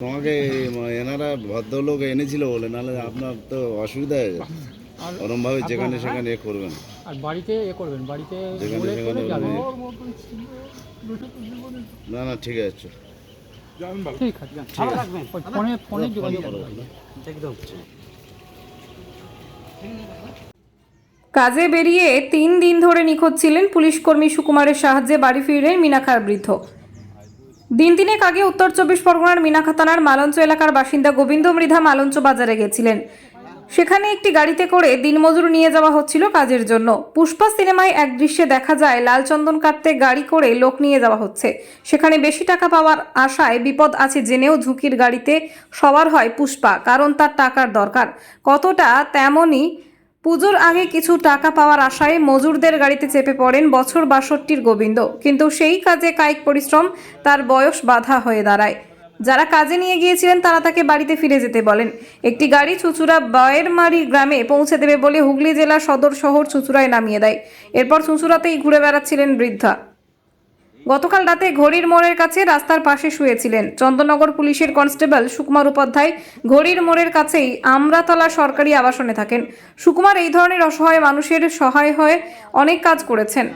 তোমাকে এনারা ভদ্রলোক এনেছিল বলে নাহলে আপনার তো অসুবিধা হয়ে যাবে আর ওরম ভাবে যেখানে সেখানে এ করবেন। আর বাড়িতে এ করবেন বাড়িতে যেখানে সেখানে না না ঠিক আছে। ঠিক আছে ফোনে ফোনে যোগাযোগ করবেন। কাজে বেরিয়ে তিন দিন ধরে নিখোঁজ ছিলেন পুলিশকর্মী সুকুমারের সাহায্যে বাড়ি ফিরলেন মিনাখার বৃদ্ধ। দিন তিনেক আগে উত্তর চব্বিশ পরগনার মিনাখা থানার মালঞ্চ এলাকার বাসিন্দা গোবিন্দ মৃধা মালঞ্চ বাজারে গেছিলেন। সেখানে একটি গাড়িতে করে দিনমজুর নিয়ে যাওয়া হচ্ছিল কাজের জন্য। পুষ্পা সিনেমায় এক দৃশ্যে দেখা যায় লালচন্দন কাটতে গাড়ি করে লোক নিয়ে যাওয়া হচ্ছে। সেখানে বেশি টাকা পাওয়ার আশায় বিপদ আছে জেনেও ঝুঁকির গাড়িতে সবার হয় পুষ্পা, কারণ তার টাকার দরকার। কতটা তেমনই পুজোর আগে কিছু টাকা পাওয়ার আশায় মজুরদের গাড়িতে চেপে পড়েন বছর বাষট্টির গোবিন্দ। কিন্তু সেই কাজে কায়িক পরিশ্রম, তার বয়স বাধা হয়ে দাঁড়ায়। যারা কাজে নিয়ে গিয়েছিলেন, তারা তাকে বাড়িতে ফিরে যেতে বলেন। একটি গাড়ি চুচুড়া বায়েরমারি গ্রামে পৌঁছে দেবে বলে হুগলি জেলা সদর শহর চুচুড়ায় নামিয়ে দেয়। এরপর চুচুড়াতেই ঘুরে বেড়াচ্ছিলেন বৃদ্ধা। গতকাল রাতে ঘড়ির মোড়ের কাছে রাস্তার পাশে শুয়েছিলেন চন্দননগর পুলিশের কনস্টেবল সুকুমার উপাধ্যায়। ঘড়ির মোড়ের কাছেই আমরাতলা সরকারি আবাসনে থাকেন। সুকুমার এই ধরনের অসহায় মানুষের সহায় হয়ে অনেক কাজ করেছেন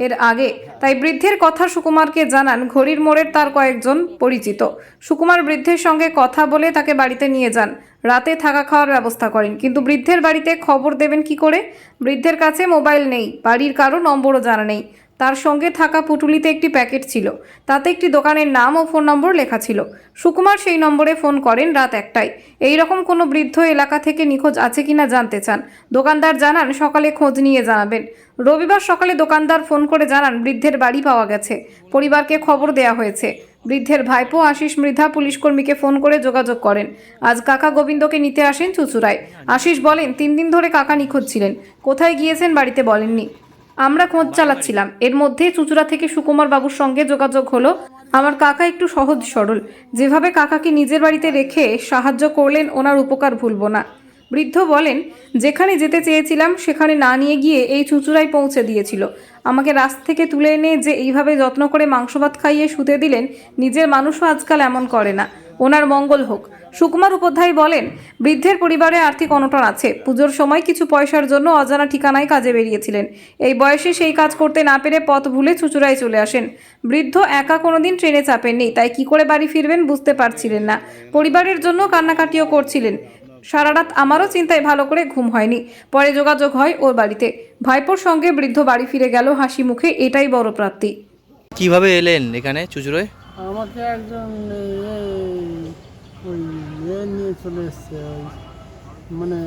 এর আগে। তাই বৃদ্ধের কথা সুকুমারকে জানান, ঘড়ির মোড়ের তার কয়েকজন পরিচিত। সুকুমার বৃদ্ধের সঙ্গে কথা বলে তাকে বাড়িতে নিয়ে যান। রাতে থাকা খাওয়ার ব্যবস্থা করেন। কিন্তু বৃদ্ধের বাড়িতে খবর দেবেন কি করে? বৃদ্ধের কাছে মোবাইল নেই। বাড়ির কারও নম্বরও জানা নেই। তার সঙ্গে থাকা পুটুলিতে একটি প্যাকেট ছিল। তাতে একটি দোকানের নাম ও ফোন নম্বর লেখা ছিল। সুকুমার সেই নম্বরে ফোন করেন রাত একটায়। এই রকম কোনো বৃদ্ধ এলাকা থেকে নিখোঁজ আছে কিনা জানতে চান। দোকানদার জানান, সকালে খোঁজ নিয়ে জানাবেন। রবিবার সকালে দোকানদার ফোন করে জানান, বৃদ্ধের বাড়ি পাওয়া গেছে। পরিবারকে খবর দেয়া হয়েছে। বৃদ্ধের ভাইপো আশিস মৃধা পুলিশকর্মীকে ফোন করে যোগাযোগ করেন। আজ কাকা গোবিন্দকে নিতে আসেন চুচুড়ায়। আশিস বলেন, তিন দিন ধরে কাকা নিখোঁজ ছিলেন। কোথায় গিয়েছেন বাড়িতে বলেননি। আমরা খোঁজ চালাচ্ছিলাম। এর মধ্যে চুচুড়া থেকে সুকুমার বাবুর সঙ্গে যোগাযোগ হলো। আমার কাকা একটু সহজ সরল। যেভাবে কাকাকে নিজের বাড়িতে রেখে সাহায্য করলেন ওনার উপকার ভুলবো না। বৃদ্ধ বলেন যেখানে যেতে চেয়েছিলাম সেখানে না নিয়ে গিয়ে এই চুচুড়ায় পৌঁছে দিয়েছিল। আমাকে রাস্তা থেকে তুলে এনে যে এইভাবে যত্ন করে মাংস ভাত খাইয়ে শুতে দিলেন নিজের মানুষও আজকাল এমন করে না। ওনার মঙ্গল হোক। সুকুমার উপাধ্যায় বলেন বৃদ্ধের পরিবারে আর্থিক অনটন আছে। পুজোর সময় কিছু পয়সার জন্য অজানা ঠিকানায় কাজে বেরিয়েছিলেন। এই বয়সে সেই কাজ করতে না পেরে পথ ভুলে চুচুড়ায় চলে আসেন। বৃদ্ধ একা কোনোদিন ট্রেনে চাপেননি তাই কি করে বাড়ি ফিরবেন বুঝতে পারছিলেন না। পরিবারের জন্য কান্নাকাটিও করছিলেন। সারা রাত আমারও চিন্তায় ভালো করে ঘুম হয়নি। পরে যোগাযোগ হয় ওর বাড়িতে। ভাইপোর সঙ্গে বৃদ্ধ বাড়ি ফিরে গেল হাসি মুখে এটাই বড় প্রাপ্তি। কীভাবে এলেন এখানে চুচুড়োয়? আমাকে একজন নিয়ে চলে এসছে ওই মানে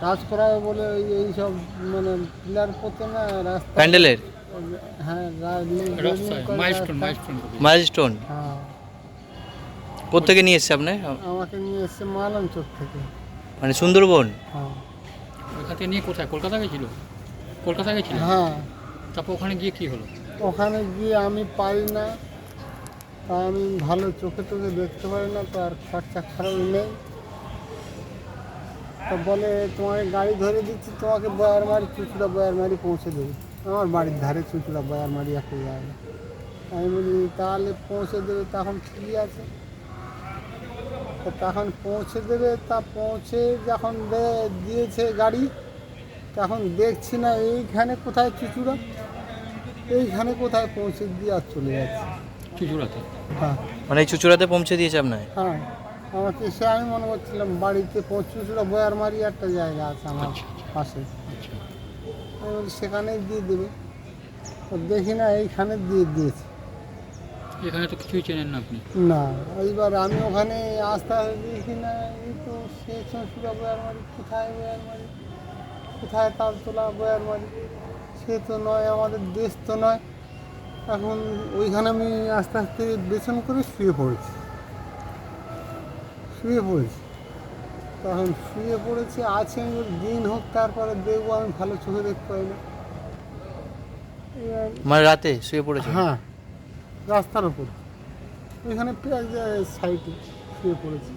কাজ করাবে বলে ওই এইসব মানে পিলার পড়তো না রাস্তা প্যান্ডেলের? হ্যাঁ করে মাইলস্টোন রাস্তা- মাইলস্টোন মাইলস্টোন হ্যাঁ। কোথেকে নিয়ে এসছে আপনি? আমাকে নিয়ে এসছে মালন চোখ থেকে। মানে সুন্দরবন? হ্যাঁ। ওইখান থেকে নিয়ে কোথায়? কলকাতা গেছিল? কলকাতা গেছিল? হ্যাঁ। তারপর ওখানে গিয়ে কি হলো? ওখানে গিয়ে আমি পারি না তা আমি ভালো চোখে চোখে দেখতে পারি না তো আর খরচা খারাপ নেই। তো বলে তোমাকে গাড়ি ধরে দিচ্ছি তোমাকে বয়ারমারি চুচুড়া বয়ারমারি পৌঁছে দেবে। আমার বাড়ির ধারে চুচুড়া বয়ারমারি একটা জায়গা আমি বলি তাহলে পৌঁছে দেবে তখন ঠিক আছে। তো তখন পৌঁছে দেবে তা পৌঁছে যখন দিয়েছে গাড়ি তখন দেখছি না এইখানে কোথায় চুচুড়া এইখানে কোথায় পৌঁছে দিয়ে আর চলে যাচ্ছে। চুচুড়াতে? হ্যাঁ। মানে এই চুচুড়াতে পৌঁছে দিয়েছে আপনার হ্যাঁ। আমাকে সে আমি মনে করছিলাম বাড়িতে পৌঁছুছিল বয়ারমারি একটা জায়গা আছে আমার আচ্ছা, আচ্ছা। পাশে। আচ্ছা। সেখানেই দিয়ে দেবে। দেখি না এইখানে দিয়ে দিয়েছে। এখানে তো কিছুই চেনেন না আপনি। না এইবার আমি ওখানে আসতে আসতে দেখি না এই তো সে চুঁচুড়া বয়ারমারি কোথায় বয়ারমারি কোথায় তালতলা বয়ারমারি সে তো নয় আমাদের দেশ তো নয়। এখন ওইখানে আমি আস্তে আস্তে বেতন করে শুয়ে পড়েছি। শুয়ে পড়েছি। তখন শুয়ে পড়েছি আছে আমি দিন হোক তারপরে দেখব আমি ভালো চোখে দেখতে পাই না। মানে রাতে শুয়ে পড়েছে? হ্যাঁ রাস্তার ওপর ওইখানে পেঁয়াজ সাইডে শুয়ে পড়েছি।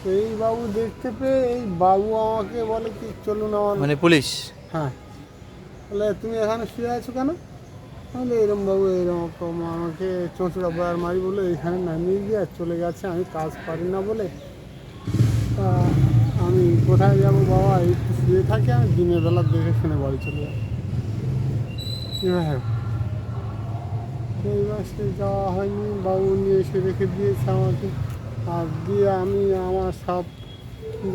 তো এই বাবু দেখতে পেয়ে এই বাবু আমাকে বলে কি চলুন আমার মানে পুলিশ? হ্যাঁ। তাহলে তুমি এখানে শুয়ে আছো কেন? তাহলে এরম বাবু এরকম আমাকে চোঁচড়া বয়ার মারি বলে এখানে নামিয়ে দিয়ে চলে গেছে। আমি কাজ পারি না বলে। তা আমি কোথায় যাব বাবা? একটু শুয়ে থাকি আমি, দিনের বেলা দেখে শুনে বাড়ি চলে যাব এবার সেই মাসে যাওয়া হয়নি, বাবু নিয়ে এসে রেখে দিয়েছে আমাকে। আর দিয়ে আমি আমার সব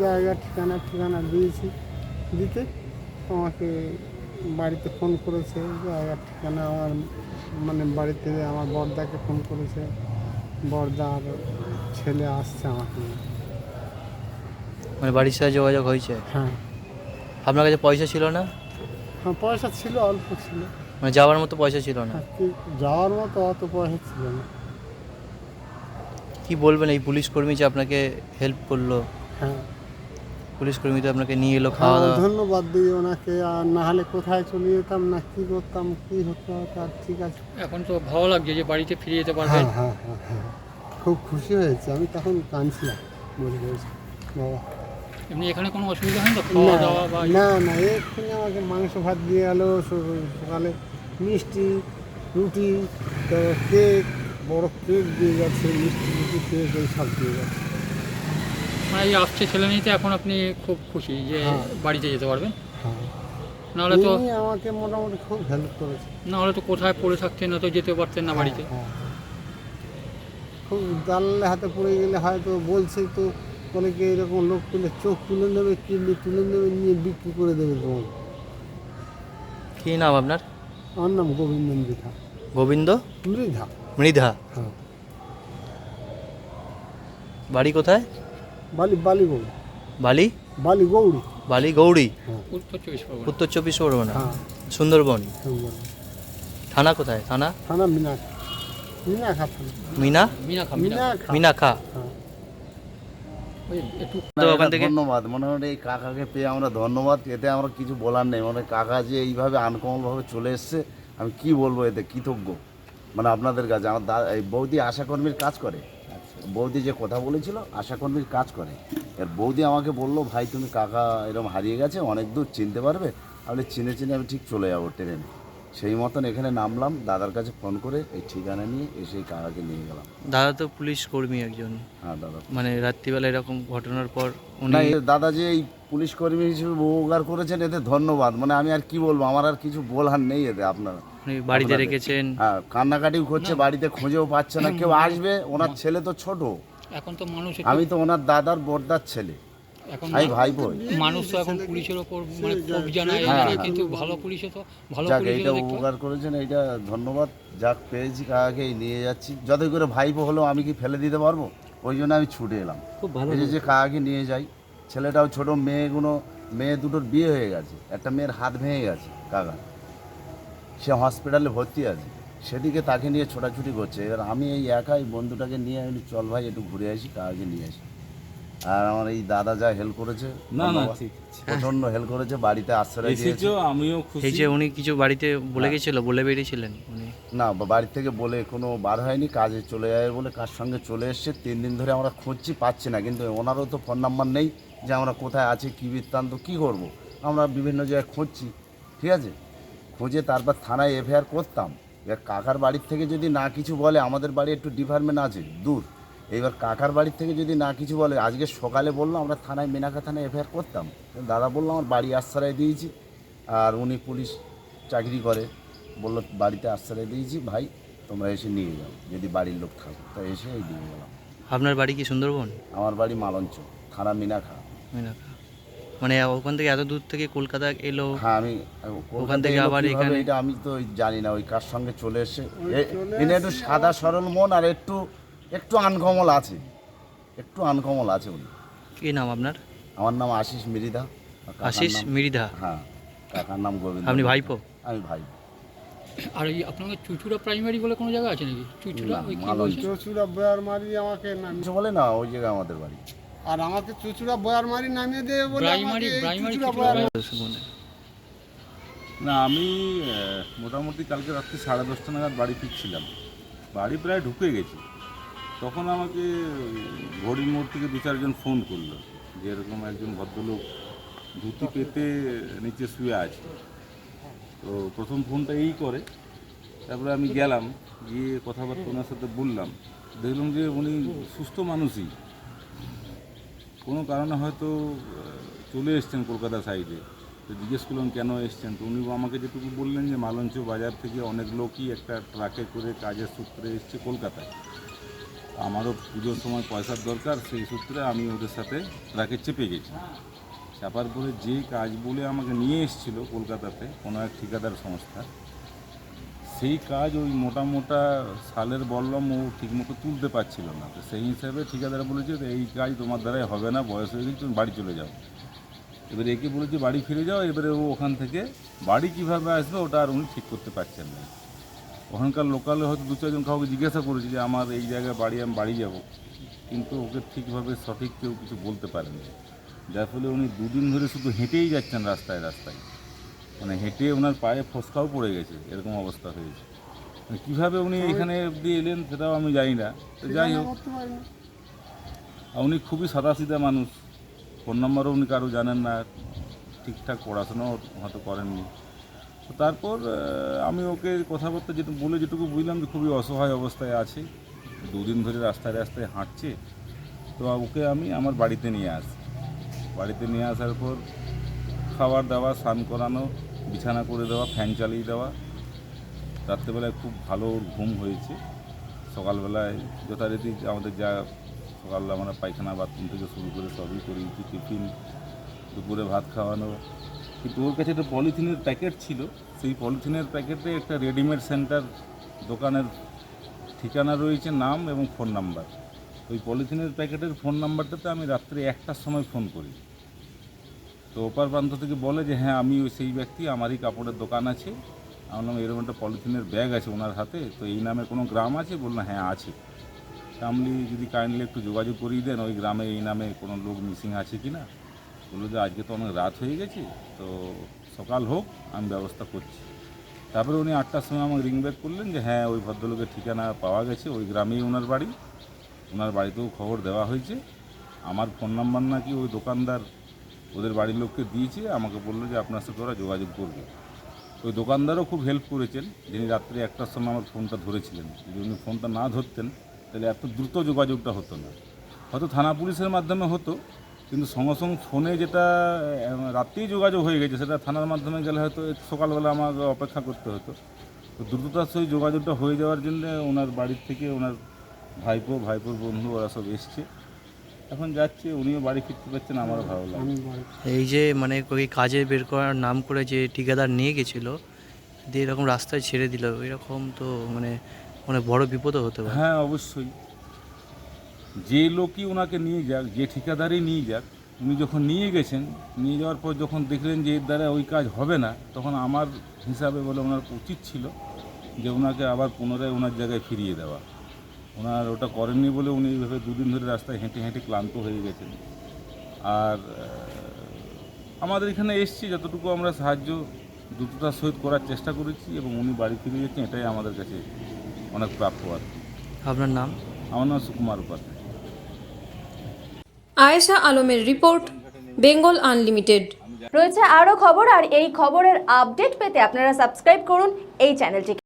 জায়গা ঠিকানা ঠিকানা দিয়েছি। দিতে আমাকে বাড়িতে ফোন করেছে জায়গা ঠিকানা আমার মানে বাড়িতে আমার বর্দাকে ফোন করেছে বর্দার ছেলে আসছে আমাকে মানে বাড়ির সাথে যোগাযোগ হয়েছে? হ্যাঁ। আপনার কাছে পয়সা ছিল না? হ্যাঁ পয়সা ছিল অল্প ছিল। মানে যাওয়ার মতো পয়সা ছিল না? যাওয়ার মতো অত পয়সা ছিল না। কি বলবেন এই পুলিশ কর্মী যে আপনাকে হেল্প করল? হ্যাঁ। পুলিশ কর্মী তো আপনাকে নিয়ে এলো খাওয়া হ্যাঁ, দাওয়া? ধন্যবাদ দিই ওনাকে। আর না হলে কোথায় চলে যেতাম না কি করতাম কি হতো তার ঠিক আছে। এখন তো ভালো লাগছে যে বাড়িতে ফিরে যেতে পারবেন হ্যাঁ হ্যাঁ হ্যাঁ হ্যাঁ। খুব খুশি হয়েছে। আমি তখন কাঁদছিলাম বলে বলছি বাবা। এমনি এখানে কোনো অসুবিধা হয়নি তো খাওয়া না, দাওয়া বা না না এক্ষুনি আমাকে মাংস ভাত দিয়ে গেলো স- সকালে মিষ্টি রুটি তো কেক বড় কেক দিয়ে যাচ্ছে মিষ্টি রুটি কেক এই সব দিয়ে যাচ্ছে। মানে এই আসছে ছেলে মেয়েতে এখন আপনি খুব খুশি যে হ্যাঁ। বাড়িতে যেতে পারবেন? হ্যাঁ। নাহলে তো উনি আমাকে মোটামুটি খুব হেল্প করেছে। নাহলে তো কোথায় পড়ে থাকতেন না তো যেতে পারতেন না বাড়িতে। হ্যাঁ, হ্যাঁ। খুব দালালে হাতে পড়ে গেলে হয়তো বলছে তো বলে কি এরকম লোক তুলে চোখ তুলে নেবে কিডনি তুলে নেবে নিয়ে বিক্রি করে দেবে তোমাকে। কি নাম আপনার? আমার নাম গোবিন্দ মৃধা। গোবিন্দ? মৃধা। মৃধা? হ্যাঁ। বাড়ি কোথায়? বালি বালি গৌড়ি বালি? বালি গৌড়ি বালি গৌড়ি? উত্তর চব্বিশ পরগনা। উত্তর চব্বিশ পরগনা। হ্যাঁ। সুন্দরবন? থানা কোথায়? থানা? থানা মিনা মিনা খাম মিনা? মিনাখা মিনাখা। হ্যাঁ। ওই একটু তো ওখান এটা থেকে ধন্যবাদ। এই কাকাকে পেয়ে আমরা ধন্যবাদ। এতে আমরা কিছু বলার নেই। মানে কাকা যে এইভাবে আনকমনভাবে চলে এসছে আমি কি বলব এতে? কৃতজ্ঞ। মানে আপনাদের কাছে আমার দা এই বৌদি আশাকর্মীর কাজ করে। বৌদি যে কথা বলেছিল আশাকর্মীর কাজ করে। এর বৌদি আমাকে বলল ভাই তুমি কাকা এরকম হারিয়ে গেছে অনেক দূর চিনতে পারবে। আমি চিনে চিনে আমি ঠিক চলে যাব ট্রেনে। সেই মতন এখানে নামলাম দাদার কাছে ফোন করে এই ঠিকানা নিয়ে এসে কাকাকে নিয়ে গেলাম। দাদা তো পুলিশ কর্মী একজন। হ্যাঁ দাদা। মানে রাত্রিবেলা এরকম ঘটনার পর না দাদা যে এই পুলিশ কর্মী হিসেবে উপকার করেছেন এতে ধন্যবাদ। মানে আমি আর কি বলব আমার আর কিছু বলার নেই এতে আপনার। বাড়িতে রেখেছেন? হ্যাঁ কান্নাকাটিও করছে বাড়িতে খুঁজেও পাচ্ছে না। কেউ আসবে ওনার ছেলে তো ছোট। এখন তো মানুষ আমি তো ওনার দাদার বর্দার ছেলে। এখন আমি ভাই বই মানুষ তো এখন পুলিশের ওপর মানে ক্ষোভ জানায়। হ্যাঁ, হ্যাঁ। কিন্তু ভালো পুলিশে তো ভালো যাক পুলিশে এইটা উপকার করেছেন এইটা ধন্যবাদ। যাক পেয়েছি কাকাকে নিয়ে যাচ্ছি। যতই করে ভাইপো হলেও আমি কি ফেলে দিতে পারব? ওই জন্য আমি ছুটে এলাম। খুব ভালো এই যে যে কাকাকে নিয়ে যাই ছেলেটাও ছোট মেয়েগুলো মেয়ে দুটোর বিয়ে হয়ে গেছে। একটা মেয়ের হাত ভেঙে গেছে কাকা সে হসপিটালে ভর্তি আছে। সেদিকে তাকে নিয়ে ছোটাছুটি করছে। এবার আমি এই একাই বন্ধুটাকে নিয়ে আমি চল ভাই একটু ঘুরে আসি কাকাকে নিয়ে আসি। আর আমার এই দাদা যা হেল্প করেছে না না। ঠিক প্রচণ্ড হেল্প করেছে বাড়িতে আশ্রয় দিয়েছে। এসেছ আমিও এই খুশি যে উনি কিছু বাড়িতে বলে হ্যাঁ। গেছিল বলে বেরিয়েছিলেন উনি। না বা- বাড়ি থেকে বলে কোনো বার হয়নি কাজে চলে যাবে বলে কার সঙ্গে চলে এসছে তিন দিন ধরে আমরা খুঁজছি পাচ্ছি না। কিন্তু ওনারও তো ফোন নাম্বার নেই যে আমরা কোথায় আছি কী বৃত্তান্ত কী করব। আমরা বিভিন্ন জায়গায় খুঁজছি ঠিক আছে? খুঁজে তারপর থানায় এফআইআর করতাম। এবার কাকার বাড়ির থেকে যদি না কিছু বলে আমাদের বাড়ি একটু ডিপার্টমেন্ট আছে দূর। এবার কাকার বাড়ির থেকে যদি না কিছু বলে আজকে সকালে বলল আমরা থানায় মেনাকা থানায় এফআইআর করতাম। দাদা বলল আমার বাড়ি আশ্রয় দিয়েছি। আর উনি পুলিশ চাকরি করে। বলল বাড়িতে আশ্রয় দিয়েছি ভাই তোমরা এসে নিয়ে যাও যদি বাড়ির লোক থাকে। তো এসে এই দিয়ে গেলাম। আপনার বাড়ি কি সুন্দরবন? আমার বাড়ি মালঞ্চ থানা মিনাখা মিনাখা মানে ওখান থেকে এত দূর থেকে কলকাতা এলো? হ্যাঁ আমি ওখান থেকে আবার এখানে? এটা আমি তো জানি না ওই কার সঙ্গে চলে এসে। ওই এনে একটু সাদা সরল মন আর একটু একটু আনকমল আছে। একটু আনকমল আছে উনি। কি নাম আপনার? আমার নাম আশিস কাকার আশিস নাম- মৃধা হ্যাঁ কাকার নাম গোবিন্দ আপনি ভাইপো? আমি ভাই। আর এই আপনাদের চুচুড়া প্রাইমারি বলে কোনো জায়গা আছে নাকি? চুচুড়া না, ওই কি। বলছেন? চচুড়া মারি আমাকে কিছু বলে না ওই জায়গায় আমাদের বাড়ি। আর আমাকে চুচুড়া বয়ার মারি নামিয়ে দেবে বলে আমাকে চুচুড়া চুচুড়া না আমি মোটামুটি কালকে রাত্রি সাড়ে দশটা নাগাদ বাড়ি ফিরছিলাম। বাড়ি প্রায় ঢুকে গেছি। তখন আমাকে ঘড়ির মোড় থেকে দু চারজন ফোন করল যে এরকম একজন ভদ্রলোক ধুতি পেতে নিচে শুয়ে আছে। তো প্রথম ফোনটা এই করে তারপরে আমি গেলাম গিয়ে কথাবার্তা ওনার সাথে বললাম। দেখলাম যে উনি সুস্থ মানুষই। কোনো কারণে হয়তো চলে এসছেন কলকাতা সাইডে। তো জিজ্ঞেস করলাম, কেন এসছেন? তো উনি আমাকে যেটুকু বললেন যে, মালঞ্চ বাজার থেকে অনেক লোকই একটা ট্রাকে করে কাজের সূত্রে এসছে কলকাতায়। আমারও পুজোর সময় পয়সার দরকার, সেই সূত্রে আমি ওদের সাথে ট্রাকে চেপে গেছি। চাপার পরে যে কাজ বলে আমাকে নিয়ে এসেছিল কলকাতাতে, কোনো এক ঠিকাদার সংস্থা সেই কাজ ওই মোটা মোটা সালের বললাম ও ঠিকমতো তুলতে পারছিল না। তো সেই হিসাবে ঠিকাদার বলেছে যে এই কাজ তোমার দ্বারাই হবে না, বয়স হয়ে গেছে, তুমি বাড়ি চলে যাও। এবারে একে বলেছে বাড়ি ফিরে যাও, এবারে ও ওখান থেকে বাড়ি কীভাবে আসবে ওটা আর উনি ঠিক করতে পারছেন না। ওখানকার লোকালে হয়তো দু চারজন কাউকে জিজ্ঞাসা করেছে যে আমার এই জায়গায় বাড়ি, আমি বাড়ি যাব। কিন্তু ওকে ঠিকভাবে সঠিক কেউ কিছু বলতে পারেনি। যার ফলে উনি দুদিন ধরে শুধু হেঁটেই যাচ্ছেন রাস্তায় রাস্তায়। মানে হেঁটে ওনার পায়ে ফসকাও পড়ে গেছে এরকম অবস্থা হয়েছে। মানে কীভাবে উনি এখানে অবধি এলেন সেটাও আমি জানি না তো যাই হোক। উনি খুবই সাদাসিধা মানুষ ফোন নাম্বারও উনি কারও জানেন না ঠিকঠাক পড়াশোনাও হয়তো করেননি। তারপর আমি ওকে কথাবার্তা যেটুকু বলে যেটুকু বুঝলাম যে খুবই অসহায় অবস্থায় আছে দুদিন ধরে রাস্তায় রাস্তায় হাঁটছে তো ওকে আমি আমার বাড়িতে নিয়ে আসি। বাড়িতে নিয়ে আসার পর খাবার দাবার স্নান করানো বিছানা করে দেওয়া ফ্যান চালিয়ে দেওয়া। রাত্রেবেলায় খুব ভালো ঘুম হয়েছে। সকালবেলায় যথারীতি আমাদের যা সকালবেলা আমরা পায়খানা বাথরুম থেকে শুরু করে সবই করি টিফিন, দুপুরে ভাত খাওয়ানো। কিন্তু ওর কাছে একটা পলিথিনের প্যাকেট ছিল। সেই পলিথিনের প্যাকেটে একটা রেডিমেড সেন্টার দোকানের ঠিকানা রয়েছে, নাম এবং ফোন নাম্বার ওই পলিথিনের প্যাকেটের ফোন নাম্বারটাতে আমি রাত্রে একটার সময় ফোন করি। তো ওপার প্রান্ত থেকে বলে যে হ্যাঁ আমি ওই সেই ব্যক্তি, আমারই কাপড়ের দোকান আছে। আমি বললাম, এরকম একটা পলিথিনের ব্যাগ আছে ওনার হাতে, তো এই নামে কোনো গ্রাম আছে? বললাম হ্যাঁ আছে। আপনি যদি কাইন্ডলি একটু যোগাযোগ করিয়ে দেন, ওই গ্রামে, এই নামে কোনো লোক মিসিং আছে কি না? বলল যে, আজকে তো অনেক রাত হয়ে গেছে, তো সকাল হোক, আমি ব্যবস্থা করছি। তারপরে উনি আটটার সময় আমাকে রিং ব্যাক করলেন যে হ্যাঁ ওই ভদ্রলোকের ঠিকানা পাওয়া গেছে, ওই গ্রামেই ওনার বাড়ি। ওনার বাড়িতেও খবর দেওয়া হয়েছে। আমার ফোন নাম্বার নাকি ওই দোকানদার ওদের বাড়ির লোককে দিয়েছে আমাকে বলল যে আপনার সাথে ওরা যোগাযোগ করবে। ওই দোকানদারও খুব হেল্প করেছেন। যিনি রাত্রে একটার সময় আমার ফোনটা ধরেছিলেন। যদি উনি ফোনটা না ধরতেন তাহলে এত দ্রুত যোগাযোগটা হতো না। হয়তো থানা পুলিশের মাধ্যমে হতো কিন্তু সঙ্গে সঙ্গে ফোনে যেটা আহ, রাত্রেই যোগাযোগ হয়ে গেছে সেটা থানার মাধ্যমে গেলে হয়তো সকালবেলা আমাকে অপেক্ষা করতে হতো। তো দ্রুততার সহিত যোগাযোগটা হয়ে যাওয়ার জন্য ওনার বাড়ির থেকে ওনার ভাইপো ভাইপোর বন্ধু ওরা সব এসছে। এখন যাচ্ছে উনিও বাড়ি ফিরতে পারছেন আমারও ভালো লাগে এই যে মানে ওই কাজে বের করার নাম করে যে ঠিকাদার নিয়ে গেছিল দিয়ে এরকম রাস্তায় ছেড়ে দিল এরকম তো মানে মানে বড় বিপদও হতে পারে। হ্যাঁ অবশ্যই। যে লোকই ওনাকে নিয়ে যাক যে ঠিকাদারই নিয়ে যাক উনি যখন নিয়ে গেছেন নিয়ে যাওয়ার পর যখন দেখলেন যে এর দ্বারা ওই কাজ হবে না তখন আমার হিসাবে বলে ওনার উচিত ছিল যে ওনাকে আবার পুনরায় ওনার জায়গায় ফিরিয়ে দেওয়া। ওনার ওটা করেননি বলে উনি এইভাবে দুদিন ধরে রাস্তায় হেঁটে হেঁটে ক্লান্ত হয়ে গেছেন। আর আমাদের এখানে এসছি যতটুকু আমরা সাহায্য দ্রুততার সহিত করার চেষ্টা করেছি এবং উনি বাড়ি ফিরে গেছেন এটাই আমাদের কাছে অনেক প্রাপ্য আর কি। আপনার নাম? আমার নাম সুকুমার উপাধ্যায়। আয়েশা আলমের রিপোর্ট বেঙ্গল আনলিমিটেড। রয়েছে আরও খবর আর এই খবরের আপডেট পেতে আপনারা সাবস্ক্রাইব করুন এই চ্যানেলটিকে।